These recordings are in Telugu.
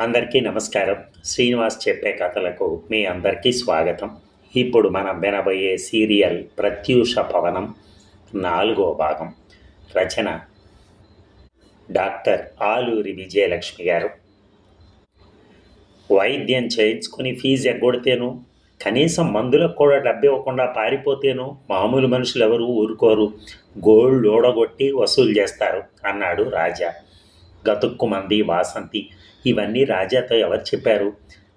అందరికీ నమస్కారం. శ్రీనివాస్ చెప్పే కథలకు మీ అందరికీ స్వాగతం. ఇప్పుడు మనం వినబోయే సీరియల్ ప్రత్యూష పవనం నాలుగో భాగం. రచన డాక్టర్ ఆలూరి విజయలక్ష్మి గారు. వైద్యం చేయించుకుని ఫీజు ఎగ్గొడితేను కనీసం మందులకు కూడా డబ్బు ఇవ్వకుండా పారిపోతేను మామూలు మనుషులు ఎవరు ఊరుకోరు. గోల్డ్ ఓడగొట్టి వసూలు చేస్తారు అన్నాడు రాజా. గతుక్కుమంది వాసంతి ఇవన్నీ రాజాతో ఎవరు చెప్పారు?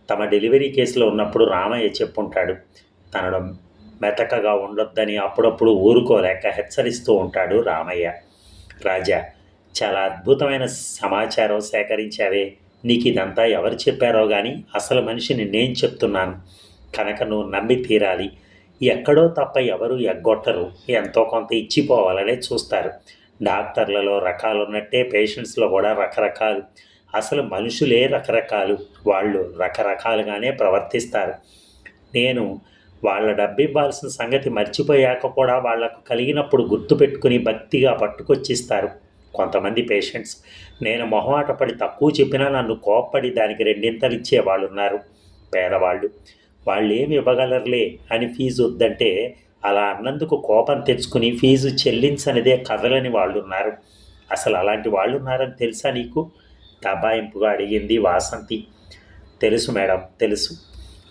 తమ డెలివరీ కేసులో ఉన్నప్పుడు రామయ్య చెప్పుంటాడు తనను మెతకగా ఉండొద్దని అప్పుడప్పుడు ఊరుకోలేక హెచ్చరిస్తూ ఉంటాడు రామయ్య. రాజా చాలా అద్భుతమైన సమాచారం సేకరించావే. నీకు ఇదంతా ఎవరు చెప్పారో కానీ అసలు మనిషిని నేను చెప్తున్నాను. కనుక నువ్వు నమ్మి తీరాలి. ఎక్కడో తప్ప ఎవరు ఎగ్గొట్టరు. ఎంతో కొంత ఇచ్చిపోవాలనే చూస్తారు. డాక్టర్లలో రకాలు ఉన్నట్టే పేషెంట్స్లో కూడా రకరకాలు అసలు మనుషులే రకరకాలు. వాళ్ళు రకరకాలుగానే ప్రవర్తిస్తారు. నేను వాళ్ళ డబ్బు ఇవ్వాల్సిన సంగతి మర్చిపోయాక కూడా వాళ్ళకు కలిగినప్పుడు గుర్తుపెట్టుకుని భక్తిగా పట్టుకొచ్చిస్తారు. కొంతమంది పేషెంట్స్ నేను మొహమాట పడి తక్కువ చెప్పినా నన్ను కోప్పడి దానికి రెండింతలు ఇచ్చే వాళ్ళు ఉన్నారు పేదవాళ్ళు వాళ్ళు ఏమి ఇవ్వగలరులే అని ఫీజు వద్దంటే అలా అన్నందుకు కోపం తెచ్చుకుని ఫీజు చెల్లించనిదే కదలని వాళ్ళు ఉన్నారు అసలు అలాంటి వాళ్ళు ఉన్నారని తెలుసా నీకు? దబాయింపుగా అడిగింది వాసంతి. తెలుసు మేడం తెలుసు.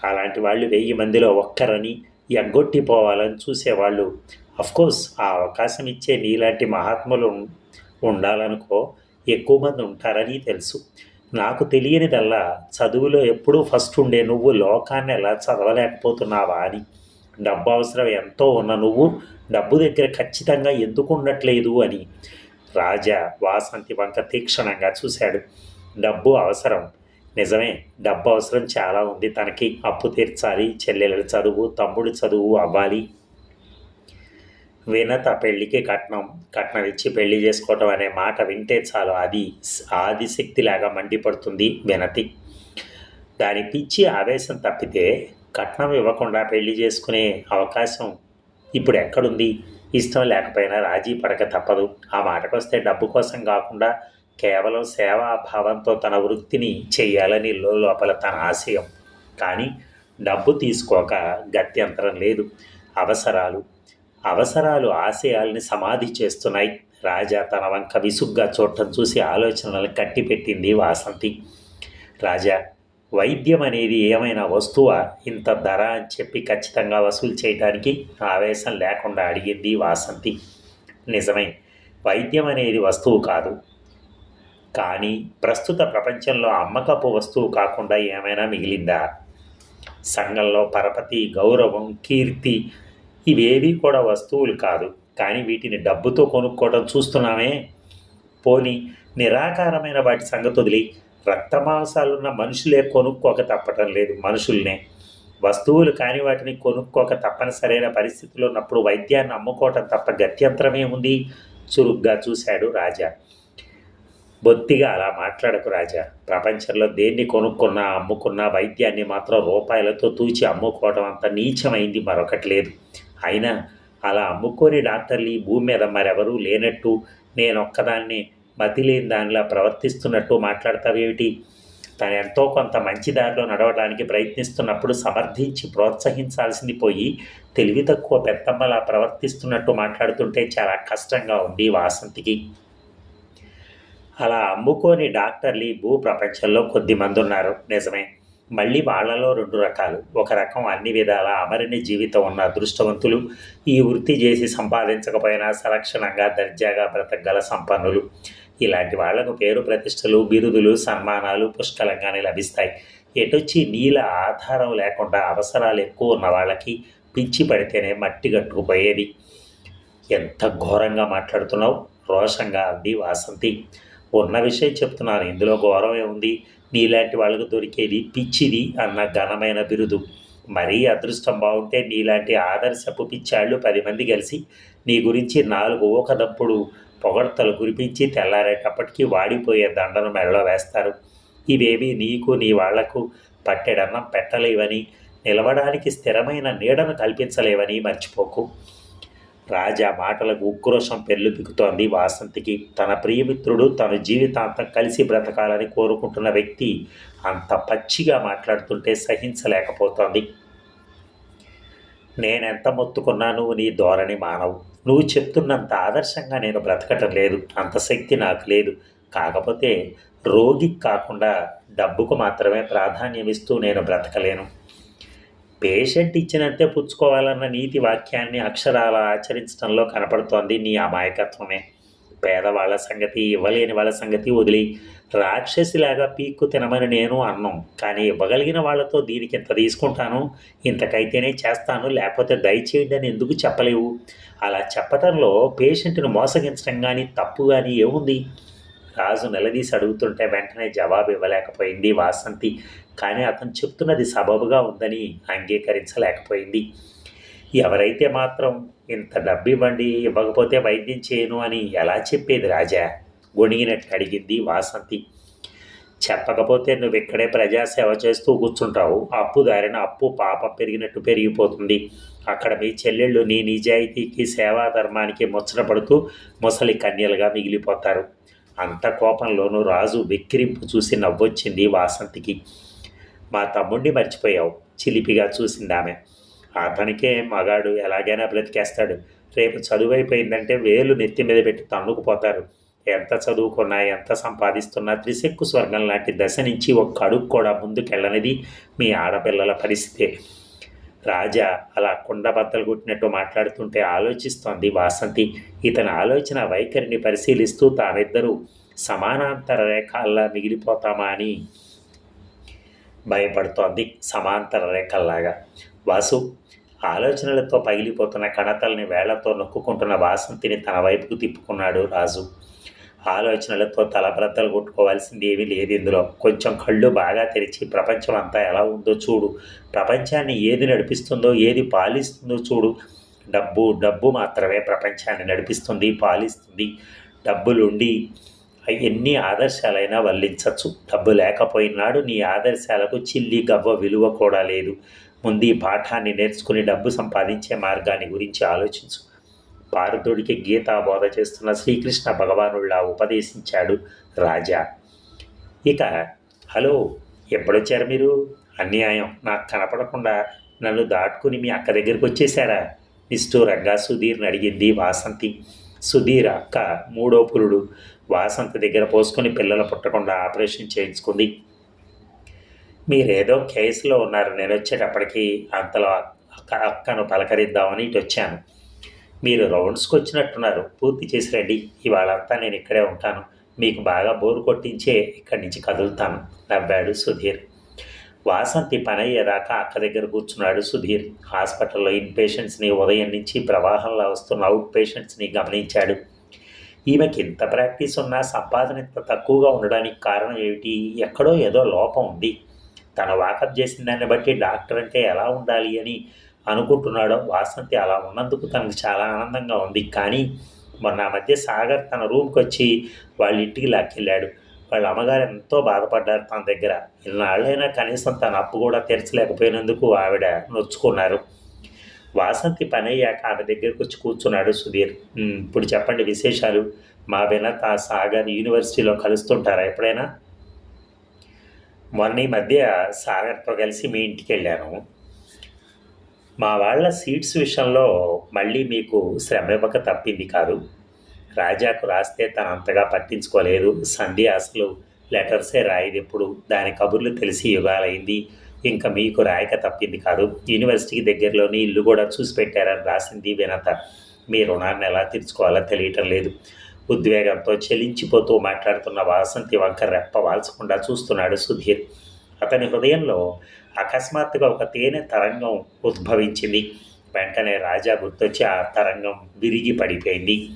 అలాంటి వాళ్ళు వెయ్యి మందిలో ఒక్కరని ఎగ్గొట్టిపోవాలని చూసేవాళ్ళు. కోర్స్ ఆ అవకాశం ఇచ్చే నీలాంటి మహాత్ములు ఉండాలనుకో ఎక్కువ మంది ఉంటారని తెలుసు. నాకు తెలియనిదల్లా చదువులో ఎప్పుడూ ఫస్ట్ ఉండే నువ్వు లోకాన్ని ఎలా చదవలేకపోతున్నావా అని. డబ్బు అవసరం ఎంతో ఉన్న నువ్వు డబ్బు దగ్గర ఖచ్చితంగా ఎందుకు ఉండట్లేదు అని. రాజా వాసంతి వంక తీక్షణంగా చూశాడు. డబ్బు అవసరం. నిజమే డబ్బు అవసరం చాలా ఉంది. తనకి అప్పు తీర్చాలి చెల్లెల చదువు తమ్ముడు చదువు అవ్వాలి. వినత పెళ్ళికి కట్నం కట్నం ఇచ్చి పెళ్ళి చేసుకోవటం అనే మాట వింటే చాలు. అది ఆదిశక్తిలాగా మండిపడుతుంది వినతి. దాని పిచ్చి ఆవేశం తప్పితే కట్నం ఇవ్వకుండా పెళ్ళి చేసుకునే అవకాశం ఇప్పుడు ఎక్కడుంది? ఇష్టం లేకపోయినా రాజీ పడక తప్పదు. ఆ మాటకొస్తే డబ్బు కోసం కాకుండా కేవలం సేవా భావంతో తన వృత్తిని చేయాలని లోపల తన ఆశయం. కానీ డబ్బు తీసుకోక గత్యంతరం లేదు. అవసరాలు అవసరాలు ఆశయాల్ని సమాధి చేస్తున్నాయి. రాజా తన వంక విసుగ్గా చూడటం చూసి ఆలోచనలు కట్టిపెట్టింది వాసంతి. రాజా వైద్యం అనేది ఏమైనా వస్తువా? ఇంత ధర అని చెప్పి ఖచ్చితంగా వసూలు చేయడానికి ఆవేశం లేకుండా అడిగింది వాసంతి. నిజమే వైద్యం అనేది వస్తువు కాదు. కానీ ప్రస్తుత ప్రపంచంలో అమ్మకపు వస్తువు కాకుండా ఏమైనా మిగిలిందా? సంఘంలో పరపతి గౌరవం కీర్తి ఇవేవి కూడా వస్తువులు కాదు. కానీ వీటిని డబ్బుతో కొనుక్కోవడం చూస్తున్నామే. పోని నిరాకారమైన వాటి సంగతి వదిలి రక్తమాంసాలున్న మనుషులే కొనుక్కోక తప్పటం లేదు మనుషుల్నే. వస్తువులు కాని వాటిని కొనుక్కోక తప్పనిసరైన పరిస్థితుల్లో ఉన్నప్పుడు వైద్యాన్ని అమ్ముకోవటం తప్ప గత్యంతరమే ఉంది చురుగ్గా చూశాడు రాజా. బొత్తిగా అలా మాట్లాడకు రాజా. ప్రపంచంలో దేన్ని కొనుక్కున్నా అమ్ముకున్నా వైద్యాన్ని మాత్రం రూపాయలతో తూచి అమ్ముకోవడం అంత నీచమైంది మరొకటి లేదు. అయినా అలా అమ్ముకొని డాక్టర్లు ఈ భూమి మీద మరెవరూ లేనట్టు నేనొక్కదాన్ని మతి లేని దానిలా ప్రవర్తిస్తున్నట్టు మాట్లాడతావేమిటి? తను ఎంతో కొంత మంచి దారిలో నడవడానికి ప్రయత్నిస్తున్నప్పుడు సమర్థించి ప్రోత్సహించాల్సింది పోయి తెలివి తక్కువ పెద్దమ్మలా ప్రవర్తిస్తున్నట్టు మాట్లాడుతుంటే చాలా కష్టంగా ఉంది వాసంతికి. అలా అమ్ముకోని డాక్టర్లు భూ ప్రపంచంలో కొద్దిమంది ఉన్నారు నిజమే మళ్ళీ వాళ్ళలో రెండు రకాలు. ఒక రకం అన్ని విధాల అమరిని జీవితం ఉన్న అదృష్టవంతులు ఈ వృత్తి చేసి సంపాదించకపోయినా సలక్షణంగా దర్జాగా బ్రతకగల సంపన్నులు. ఇలాంటి వాళ్ళకు పేరు ప్రతిష్టలు బిరుదులు సన్మానాలు పుష్కలంగానే లభిస్తాయి. ఎటొచ్చి నీళ్ళ ఆధారం లేకుండా అవసరాలు ఎక్కువ ఉన్న వాళ్ళకి పిచ్చి పడితేనే మట్టి కట్టుకుపోయేది. ఎంత ఘోరంగా మాట్లాడుతున్నావు? రోషంగా అంది వాసంతి. ఉన్న విషయం చెప్తున్నాను ఇందులో ఘోరమే ఉంది. నీలాంటి వాళ్ళకు దొరికేది పిచ్చిది అన్న ఘనమైన బిరుదు. మరీ అదృష్టం బాగుంటే నీలాంటి ఆదర్శపు పిచ్చాళ్ళు పది మంది కలిసి నీ గురించి నాలుగు ఊకదప్పుడు పొగడ్తలు కురిపించి తెల్లారేటప్పటికీ వాడిపోయే దండను మెడలో వేస్తారు. ఇవేవి నీకు నీ వాళ్ళకు పట్టెడన్నం పెట్టలేవని నిలవడానికి స్థిరమైన నీడను కల్పించలేవని మర్చిపోకు. రాజా మాటలకు ఉక్రోషం పెళ్ళుపికుతోంది వాసంతికి. తన ప్రియమిత్రుడు తన జీవితాంతం కలిసి బ్రతకాలని కోరుకుంటున్న వ్యక్తి అంత పచ్చిగా మాట్లాడుతుంటే సహించలేకపోతోంది. నేనెంత మొత్తుకున్నా నువ్వు నీ ధోరణి మానవు. నువ్వు చెప్తున్నంత ఆదర్శంగా నేను బ్రతకటం లేదు అంత శక్తి నాకు లేదు. కాకపోతే రోగికి కాకుండా డబ్బుకు మాత్రమే ప్రాధాన్యం ఇస్తూ నేను బ్రతకలేను. పేషెంట్ ఇచ్చినంతే పుచ్చుకోవాలన్న నీతి వాక్యాన్ని అక్షరాల ఆచరించడంలో కనపడుతోంది నీ అమాయకత్వమే. పేదవాళ్ళ సంగతి ఇవ్వలేని వాళ్ళ సంగతి వదిలి రాక్షసిలాగా పీక్కు తినమని నేను అన్నాం కానీ ఇవ్వగలిగిన వాళ్ళతో దీనికి ఇంత తీసుకుంటాను ఇంతకైతేనే చేస్తాను లేకపోతే దయచేయండి అని ఎందుకు చెప్పలేవు? అలా చెప్పటంలో పేషెంట్ను మోసగించడం కానీ తప్పు కానీ ఏముంది? రాజు నిలదీసి అడుగుతుంటే వెంటనే జవాబు ఇవ్వలేకపోయింది వాసంతి కానీ అతను చెప్తున్నది సబబుగా ఉందని అంగీకరించలేకపోయింది. ఎవరైతే మాత్రం ఇంత డబ్బు ఇవ్వండి ఇవ్వకపోతే వైద్యం చేయను అని ఎలా చెప్పేది రాజా? గొణిగినట్టు అడిగింది వాసంతి. చెప్పకపోతే నువ్వు ఇక్కడే ప్రజాసేవ చేస్తూ కూర్చుంటావు. అప్పు దారిన అప్పు పాపం పెరిగినట్టు పెరిగిపోతుంది. అక్కడ మీ చెల్లెళ్ళు నీ నిజాయితీకి సేవా ధర్మానికి ముచ్చటపడుతూ ముసలి కన్యలుగా మిగిలిపోతారు. అంత కోపంలోనూ రాజు వెక్కిరింపు చూసి నవ్వొచ్చింది వాసంతికి. మా తమ్ముడిని మర్చిపోయావు చిలిపిగా చూసింది ఆమె అతనికే మగాడు ఎలాగైనా బ్రతికేస్తాడు. రేపు చదువు అయిపోయిందంటే వేలు నెత్తి మీద పెట్టి తన్నుకుపోతారు. ఎంత చదువుకున్నా ఎంత సంపాదిస్తున్నా త్రిశక్కు స్వర్గం లాంటి దశ నుంచి ఒక్క అడుగు కూడా ముందుకెళ్ళనిది మీ ఆడపిల్లల పరిస్థితే. రాజా అలా కుండబద్దలు కొట్టినట్టు మాట్లాడుతుంటే ఆలోచిస్తోంది వాసంతి. ఇతని ఆలోచన వైఖరిని పరిశీలిస్తూ తామిద్దరూ సమానాంతర రేఖల్లా మిగిలిపోతామా అని భయపడుతోంది సమాంతర రేఖల్లాగా. వాసు ఆలోచనలతో పగిలిపోతున్న కణతల్ని వేళ్ళతో నొక్కుంటున్న వాసంతిని తన వైపుకు తిప్పుకున్నాడు రాజు. ఆలోచనలతో తలబ్రద్దలు కొట్టుకోవాల్సింది ఏమీ లేదు ఇందులో. కొంచెం కళ్ళు బాగా తెరిచి ప్రపంచం అంతా ఎలా ఉందో చూడు. ప్రపంచాన్ని ఏది నడిపిస్తుందో ఏది పాలిస్తుందో చూడు. డబ్బు డబ్బు మాత్రమే ప్రపంచాన్ని నడిపిస్తుంది పాలిస్తుంది. డబ్బులుండి ఎన్ని ఆదర్శాలైనా వల్లించవచ్చు డబ్బు లేకపోయినాడు నీ ఆదర్శాలకు చిల్లి గవ్వ విలువ కూడా లేదు. ముందు ఈ పాఠాన్ని నేర్చుకుని డబ్బు సంపాదించే మార్గాన్ని గురించి ఆలోచించు. భారతుడికి గీతా బోధ చేస్తున్న శ్రీకృష్ణ భగవానుడిలా ఉపదేశించాడు రాజా. ఇక హలో ఎప్పుడొచ్చారు మీరు? అన్యాయం నాకు కనపడకుండా నన్ను దాటుకుని మీ అక్క దగ్గరికి వచ్చేసారా నిష్ఠూరంగా సుధీర్ని అడిగింది వాసంతి. సుధీర్ అక్క మూడో పురుడు. వాసంతి దగ్గర పోసుకొని పిల్లలు పుట్టకుండా ఆపరేషన్ చేయించుకుంది. మీరేదో కేసులో ఉన్నారు నేను వచ్చేటప్పటికి అంతలో అక్క అక్కను పలకరిద్దామని ఇటు వచ్చాను మీరు రౌండ్స్కి వచ్చినట్టున్నారు పూర్తి చేసి రండి. ఇవాళంతా నేను ఇక్కడే ఉంటాను. మీకు బాగా బోరు కొట్టించే ఇక్కడి నుంచి కదులుతాను. నవ్వాడు సుధీర్. వాసంతి పని అయ్యేదాకా అక్క దగ్గర కూర్చున్నాడు సుధీర్. హాస్పిటల్లో ఇన్ పేషెంట్స్ని ఉదయం నుంచి ప్రవాహంలో వస్తున్న అవుట్ పేషెంట్స్ని గమనించాడు. ఈమెకి ఇంత ప్రాక్టీస్ ఉన్నా సంపాదన ఇంత తక్కువగా ఉండడానికి కారణం ఏమిటి? ఎక్కడో ఏదో లోపం ఉంది. తన వాకప్ చేసిన దాన్ని బట్టి డాక్టర్ అంటే ఎలా ఉండాలి అని అనుకుంటున్నాడో వాసంతి అలా ఉన్నందుకు తనకు చాలా ఆనందంగా ఉంది. కానీ మొన్న ఆ మధ్య సాగర్ తన రూమ్కి వచ్చి వాళ్ళ ఇంటికి లాక్కెళ్ళాడు. వాళ్ళ అమ్మగారు ఎంతో బాధపడ్డారు తన దగ్గర. ఇన్నాళ్ళైనా కనీసం తన అప్పు కూడా తెరచలేకపోయినందుకు ఆవిడ నొచ్చుకున్నారు. వాసంతి పని అయ్యాక ఆమె దగ్గరికి వచ్చి కూర్చున్నాడు సుధీర్. ఇప్పుడు చెప్పండి విశేషాలు. మా వినత సాగర్ యూనివర్సిటీలో కలుస్తుంటారా ఎప్పుడైనా? మొన్న ఈ మధ్య సాగర్తో కలిసి మీ ఇంటికి వెళ్ళాను. మా వాళ్ళ సీట్స్ విషయంలో మళ్ళీ మీకు శ్రమ ఇవ్వక తప్పింది కాదు. రాజాకు రాస్తే తను అంతగా పట్టించుకోలేదు. సంధి అసలు లెటర్సే రాయదు ఎప్పుడు దాని కబుర్లు తెలిసి యుగాలైంది ఇంకా మీకు రాయక తప్పింది కాదు. యూనివర్సిటీకి దగ్గరలోని ఇల్లు కూడా చూసి పెట్టారని రాసింది వినత. మీ రుణాన్ని ఎలా తీర్చుకోవాలో తెలియటం లేదు. ఉద్వేగంతో చెలించిపోతూ మాట్లాడుతున్న వాసంతి వంక రెప్ప వాల్చకుండా చూస్తున్నాడు సుధీర్. అతని హృదయంలో అకస్మాత్తుగా ఒక తేనె తరంగం ఉద్భవించింది. వెంటనే రాజా గుర్తొచ్చి ఆ తరంగం విరిగి పడిపోయింది.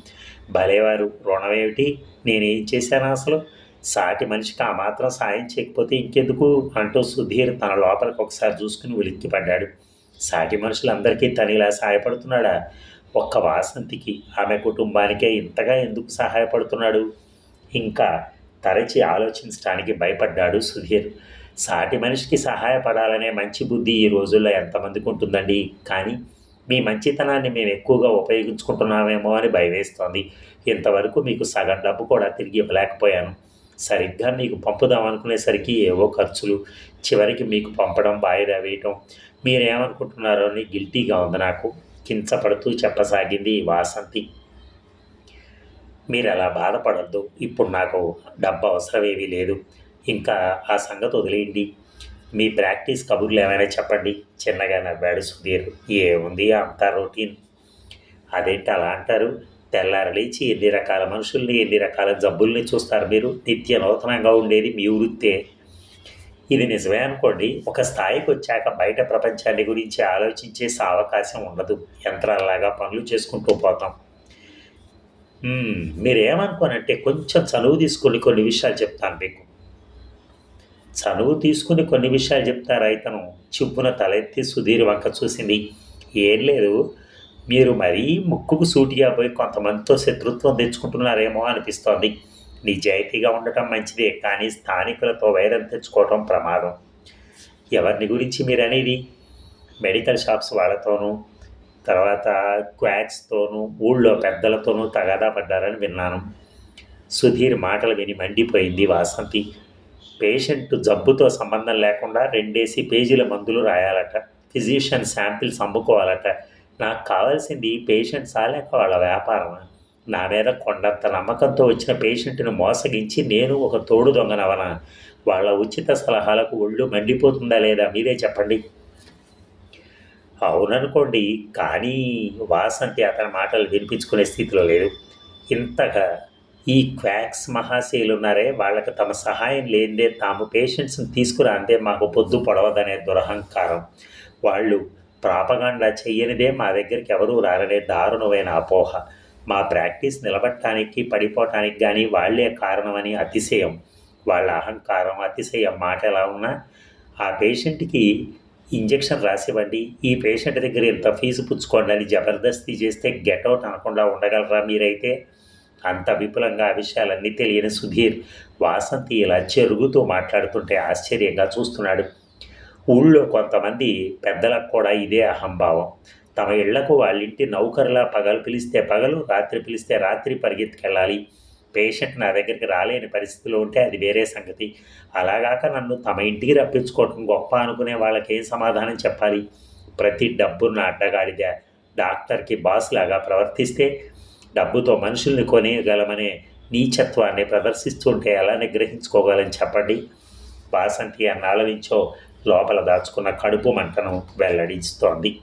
భలేవారు రుణమేమిటి నేనేం చేశాను అసలు? సాటి మనిషికి ఆ మాత్రం సాయం చేయకపోతే ఇంకెందుకు? అంటూ సుధీర్ తన లోపలికి ఒకసారి చూసుకుని ఉలిక్కిపడ్డాడు సాటి మనుషులందరికీ తను ఇలా సహాయపడుతున్నాడా? ఒక్క వాసంతికి ఆమె కుటుంబానికే ఇంతగా ఎందుకు సహాయపడుతున్నాడు? ఇంకా తరచి ఆలోచించడానికి భయపడ్డాడు సుధీర్. సాటి మనిషికి సహాయపడాలనే మంచి బుద్ధి ఈ రోజుల్లో ఎంతమందికి ఉంటుందండి? కానీ మీ మంచితనాన్ని మేము ఎక్కువగా ఉపయోగించుకుంటున్నామేమో అని భయవేస్తోంది ఇంతవరకు మీకు సగం డబ్బు కూడా తిరిగి ఇవ్వలేకపోయాను. సరిగ్గా మీకు పంపుదాం అనుకునేసరికి ఏవో ఖర్చులు చివరికి మీకు పంపడం వాయిదా వేయటం. మీరేమనుకుంటున్నారో అని గిల్టీగా ఉంది నాకు. కించపడుతూ చెప్పసాగింది వాసంతి. మీరు అలా బాధపడద్దు. ఇప్పుడు నాకు డబ్బు అవసరం ఏమీ లేదు. ఇంకా ఆ సంగతి వదిలేయండి. మీ ప్రాక్టీస్ కబుర్లు ఏమైనా చెప్పండి. చిన్నగా నవ్వాడు సుధీర్. ఏముంది అంతా రొటీన్. అదేంటి అలా అంటారు? తెల్లారి లేచి ఎన్ని రకాల మనుషుల్ని ఎన్ని రకాల జబ్బుల్ని చూస్తారు మీరు? నిత్య నూతనంగా ఉండేది మీ వృత్తే. ఇది నిజమే అనుకోండి. ఒక స్థాయికి వచ్చాక బయట ప్రపంచాన్ని గురించి ఆలోచించే అవకాశం ఉండదు. యంత్రాలలాగా పనులు చేసుకుంటూ పోతాం. మీరేమనుకోనంటే కొంచెం చనువు తీసుకొని కొన్ని విషయాలు చెప్తాను మీకు. చనువు తీసుకుని కొన్ని విషయాలు చెప్తారు రైతను చిప్పున తలెత్తి సుధీర్ వంక చూసింది. ఏం లేదు. మీరు మరీ ముక్కుకు సూటిగా పోయి కొంతమందితో శత్రుత్వం తెచ్చుకుంటున్నారేమో అనిపిస్తోంది. నిజాయితీగా ఉండటం మంచిదే కానీ స్థానికులతో వైరం తెచ్చుకోవటం ప్రమాదం. ఎవరిని గురించి మీరు అనేది మెడికల్ షాప్స్ వాళ్ళతోనూ తర్వాత క్వాక్స్తోనూ ఊళ్ళో పెద్దలతోనూ తగాదా పడ్డారని విన్నాను. సుధీర్ మాటలు విని మండిపోయింది వాసంతి. పేషెంట్ జబ్బుతో సంబంధం లేకుండా రెండేసి పేజీల మందులు రాయాలట. Physician samples అమ్ముకోవాలట. నాకు కావాల్సింది పేషెంట్స్ లేక వాళ్ళ వ్యాపారమా? నా మీద కొండంత నమ్మకంతో వచ్చిన పేషెంట్ని మోసగించి నేను ఒక తోడు దొంగనవనా? వాళ్ళ ఉచిత సలహాలకు ఒళ్ళు మండిపోతుందా లేదా మీరే చెప్పండి. అవుననుకోండి కానీ వాసంతి అతని మాటలు వినిపించుకునే స్థితిలో లేదు. ఇంతగా ఈ క్వాక్స్ మహాశయులు ఉన్నారే వాళ్ళకి తమ సహాయం లేనిదే తాము పేషెంట్స్ని తీసుకురా అంటే మాకు పొద్దు పొడవదనే దురహంకారం. వాళ్ళు ప్రాపగాండా చెయ్యనిదే మా దగ్గరికి ఎవరూ రారనే దారుణమైన అపోహ. మా ప్రాక్టీస్ నిలబట్టడానికి పడిపోవటానికి కానీ వాళ్ళే కారణమని అతిశయం. వాళ్ళ అహంకారం అతిశయం మాట ఎలా ఉన్నా ఆ పేషెంట్కి ఇంజెక్షన్ రాసివ్వండి ఈ పేషెంట్ దగ్గర ఇంత ఫీజు పుచ్చుకోండి అని జబర్దస్తి చేస్తే గెట్అవుట్ అనకుండా ఉండగలరా మీరైతే? అంత విపులంగా ఆ విషయాలన్నీ తెలియని సుధీర్ వాసంతి ఇలా చెరుగుతూ మాట్లాడుతుంటే ఆశ్చర్యంగా చూస్తున్నాడు. ఊళ్ళో కొంతమంది పెద్దలకు కూడా ఇదే అహంభావం. తమ ఇళ్ళకు వాళ్ళింటి నౌకరులా పగలు పిలిస్తే పగలు రాత్రి పిలిస్తే రాత్రి పరిగెత్తుకెళ్ళాలి. పేషెంట్ నా దగ్గరికి రాలేని పరిస్థితిలో ఉంటే అది వేరే సంగతి. అలాగాక నన్ను తమ ఇంటికి రప్పించుకోవటం గొప్ప అనుకునే వాళ్ళకి ఏం సమాధానం చెప్పాలి? ప్రతి డబ్బున్న అడ్డగాడిద డాక్టర్కి బాస్ లాగా ప్రవర్తిస్తే డబ్బుతో మనుషుల్ని కొనేయగలమనే నీచత్వాన్ని ప్రదర్శిస్తుంటే ఎలా నిగ్రహించుకోగలని చెప్పండి? బాసంతి అన్నాళ్ళ నుంచో లోపల దాచుకున్న కడుపు మంటను వెల్లడించుతోంది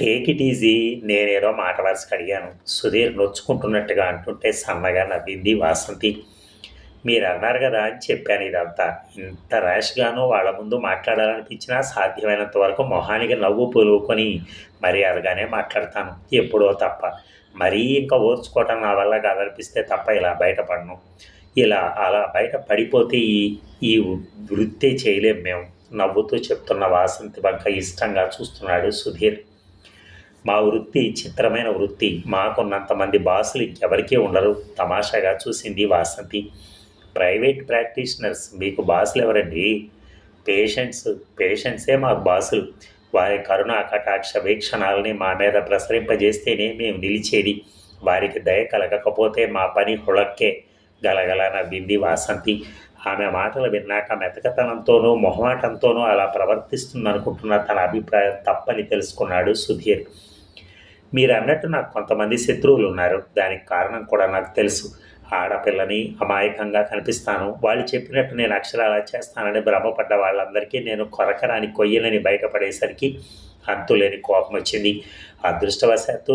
టేక్ ఇట్ ఈజీ నేనేదో మాట వరుసకు అడిగాను. సుధీర్ నొచ్చుకుంటున్నట్టుగా అంటుంటే సన్నగా నవ్వింది వాసంతి. మీరు అన్నారు కదా అని చెప్పాను ఇదంతా. ఇంత ర్యాష్గానో వాళ్ళ ముందు మాట్లాడాలనిపించినా సాధ్యమైనంత వరకు మొహానికి నవ్వు పొలువుకొని మర్యాదగానే మాట్లాడతాను. ఎప్పుడో తప్ప. మరీ ఇంకా ఓర్చుకోవటం నా వల్ల కాదనిపిస్తే తప్ప ఇలా బయటపడను. ఇలా అలా బయట పడిపోతే ఈ ఈ వృత్తి చేయలేం మేము. నవ్వుతూ చెప్తున్న వాసంతి వంక ఇష్టంగా చూస్తున్నాడు సుధీర్. మా వృత్తి చిత్రమైన వృత్తి. మాకున్నంతమంది బాసులు ఇంకెవరికీ ఉండరు. తమాషాగా చూసింది వాసంతి. ప్రైవేట్ ప్రాక్టీషనర్స్ మీకు బాసులు ఎవరండి? పేషెంట్స్ పేషెంట్సే మాకు బాసులు. వారి కరుణ కటాక్ష వీక్షణాలని మా మీద ప్రసరింపజేస్తేనే మేము నిలిచేది. వారికి దయ కలగకపోతే మా పని హుళక్కే. గలగల నవ్వింది వాసంతి. ఆమె మాటలు విన్నాక మెతకతనంతోనూ మొహమాటంతోనూ అలా ప్రవర్తిస్తుందనుకుంటున్న తన అభిప్రాయం తప్పని తెలుసుకున్నాడు సుధీర్. మీరు అన్నట్టు నాకు కొంతమంది శత్రువులు ఉన్నారు దానికి కారణం కూడా నాకు తెలుసు. ఆడపిల్లని అమాయకంగా కనిపిస్తాను. వాళ్ళు చెప్పినట్టు నేను అక్షరాలా చేస్తానని భ్రమపడ్డ వాళ్ళందరికీ నేను కొరకరాని కొయ్యలని బయటపడేసరికి అంతులేని కోపం వచ్చింది. అదృష్టవశాత్తు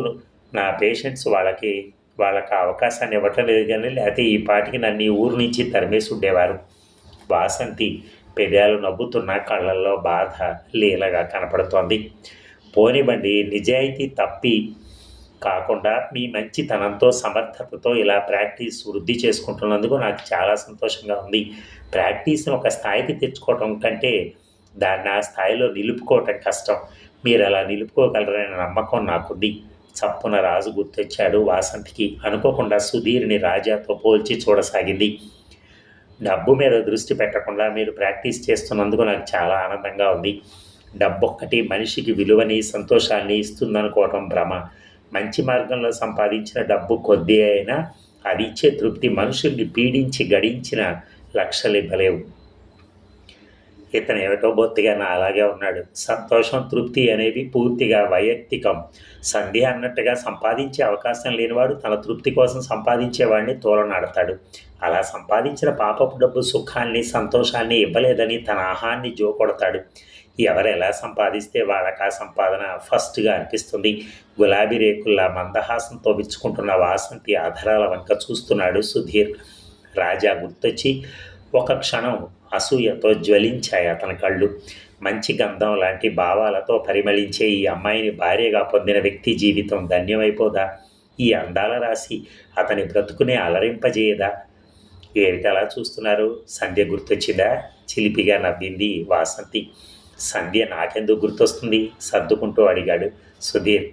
నా పేషెంట్స్ వాళ్ళకి వాళ్ళకి అవకాశాన్ని ఇవ్వటం లేదు కానీ లేకపోతే ఈ పాటికి నన్ను ఈ ఊరు నుంచి తరిమేసి ఉండేవారు వాసంతి పెదాలు నవ్వుతున్న కళ్ళల్లో బాధ లీలగా కనపడుతోంది. పోనివ్వండి నిజాయితీ తప్పి కాకుండా మీ మంచితనంతో సమర్థతతో ఇలా ప్రాక్టీస్ వృద్ధి చేసుకుంటున్నందుకు నాకు చాలా సంతోషంగా ఉంది. ప్రాక్టీస్ని ఒక స్థాయికి తెచ్చుకోవటం కంటే దాన్ని ఆ స్థాయిలో నిలుపుకోవటం కష్టం. మీరు అలా నిలుపుకోగలరనే నమ్మకం నాకుంది. చప్పున రాజు గుర్తొచ్చాడు వాసంతికి. అనుకోకుండా సుధీర్ని రాజాతో పోల్చి చూడసాగింది. డబ్బు మీద దృష్టి పెట్టకుండా మీరు ప్రాక్టీస్ చేస్తున్నందుకు నాకు చాలా ఆనందంగా ఉంది. డబ్బొక్కటి మనిషికి విలువని సంతోషాన్ని ఇస్తుందనుకోవటం భ్రమ. మంచి మార్గంలో సంపాదించిన డబ్బు కొద్ది అయినా అది ఇచ్చే తృప్తి మనుషుల్ని పీడించి గడించిన లక్షలు ఇవ్వలేవు. ఇతను ఏమిటో బొత్తిగా నా అలాగే ఉన్నాడు. సంతోషం తృప్తి అనేవి పూర్తిగా వైయక్తికం. సంధ్య అన్నట్టుగా సంపాదించే అవకాశం లేనివాడు తన తృప్తి కోసం సంపాదించేవాడిని తోలనాడతాడు. అలా సంపాదించిన పాపపు డబ్బు సుఖాన్ని సంతోషాన్ని ఇవ్వలేదని తన ఆహాన్ని జోకొడతాడు. ఎవరు ఎలా సంపాదిస్తే వాళ్ళకి ఆ సంపాదన ఫస్ట్గా అనిపిస్తుంది. గులాబీ రేకుల్లా మందహాసంతో విచ్చుకుంటున్న వాసంతి ఆధారాల వెనుక చూస్తున్నాడు సుధీర్. రాజా గుర్తొచ్చి ఒక క్షణం అసూయతో జ్వలించాయి అతని కళ్ళు. మంచి గంధం లాంటి భావాలతో పరిమళించే ఈ అమ్మాయిని భార్యగా పొందిన వ్యక్తి జీవితం ధన్యమైపోదా? ఈ అందాల రాశి అతని బ్రతుకునే అలరింపజేయదా? ఏమిటలా చూస్తున్నారు? సంధ్య గుర్తొచ్చిందా? చిలిపిగా నవ్వింది వాసంతి. సంధ్య నాకెందుకు గుర్తొస్తుంది? సర్దుకుంటూ అడిగాడు సుధీర్.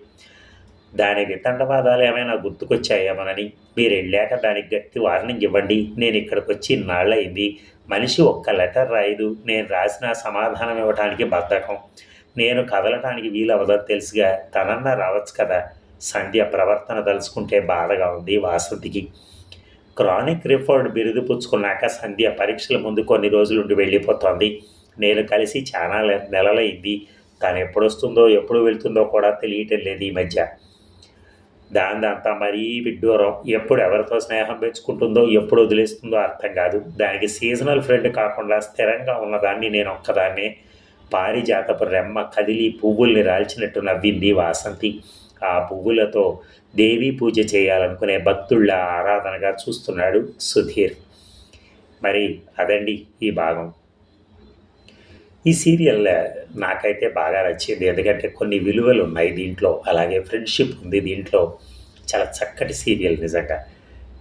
దాని వితండవాదాలు ఏమైనా గుర్తుకొచ్చాయేమోనని మీరు వెళ్ళాక దానికి గట్టి వార్నింగ్ ఇవ్వండి. నేను ఇక్కడికి వచ్చి నాళ్ళయింది. మనిషి ఒక్క లెటర్ రాయదు. నేను రాసిన సమాధానం ఇవ్వడానికి బద్ధకం. నేను కదలటానికి వీలవదని తెలుసుగా. తనన్నా రావచ్చు కదా? సంధ్య ప్రవర్తన తలుచుకుంటే బాధగా ఉంది వాసంతికి క్రానిక్ రిఫర్డ్ బిరుదు పుచ్చుకున్నాక సంధ్య పరీక్షల ముందు కొన్ని రోజులుండి వెళ్ళిపోతోంది. నేను కలిసి చాలా నెలలైంది. తను ఎప్పుడు వస్తుందో ఎప్పుడు వెళ్తుందో కూడా తెలియటం లేదు ఈ మధ్య. దానిదంతా మరీ విడ్డూరం. ఎప్పుడు ఎవరితో స్నేహం పెంచుకుంటుందో ఎప్పుడు వదిలేస్తుందో అర్థం కాదు. దానికి సీజనల్ ఫ్రెండ్ కాకుండా స్థిరంగా ఉన్నదాన్ని నేను ఒక్కదాన్నే. పారిజాతపు రెమ్మ కదిలి పువ్వుల్ని రాల్చినట్టు నవ్వింది వాసంతి. ఆ పువ్వులతో దేవీ పూజ చేయాలనుకునే భక్తుళ్ళ ఆరాధనగా చూస్తున్నాడు సుధీర్. మరి అదండి ఈ భాగం. ఈ సీరియల్ నాకైతే బాగా నచ్చింది. ఎందుకంటే కొన్ని విలువలు ఉన్నాయి దీంట్లో. అలాగే ఫ్రెండ్షిప్ ఉంది దీంట్లో. చాలా చక్కటి సీరియల్ నిజంగా.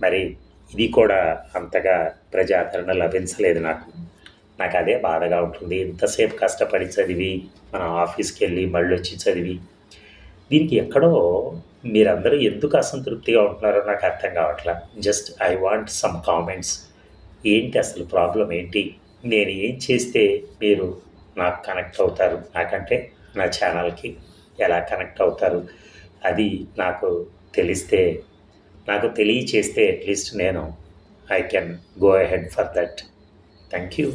మరి ఇది కూడా అంతగా ప్రజాదరణ లభించలేదు నాకు. నాకు అదే బాధగా ఉంటుంది. ఇంతసేపు కష్టపడి చదివి మన ఆఫీస్కి వెళ్ళి మళ్ళీ వచ్చి చదివి. దీనికి ఎక్కడో మీరందరూ ఎందుకు అసంతృప్తిగా ఉంటున్నారో నాకు అర్థం కావట్లా. Just I want some comments. ఏంటి అసలు ప్రాబ్లం ఏంటి? నేను ఏం చేస్తే మీరు నాకు కనెక్ట్ అవుతారు. నాకంటే నా ఛానల్కి ఎలా కనెక్ట్ అవుతారు? అది నాకు తెలిస్తే నాకు తెలియచేస్తే అట్లీస్ట్ నేను I can go ahead for that thank you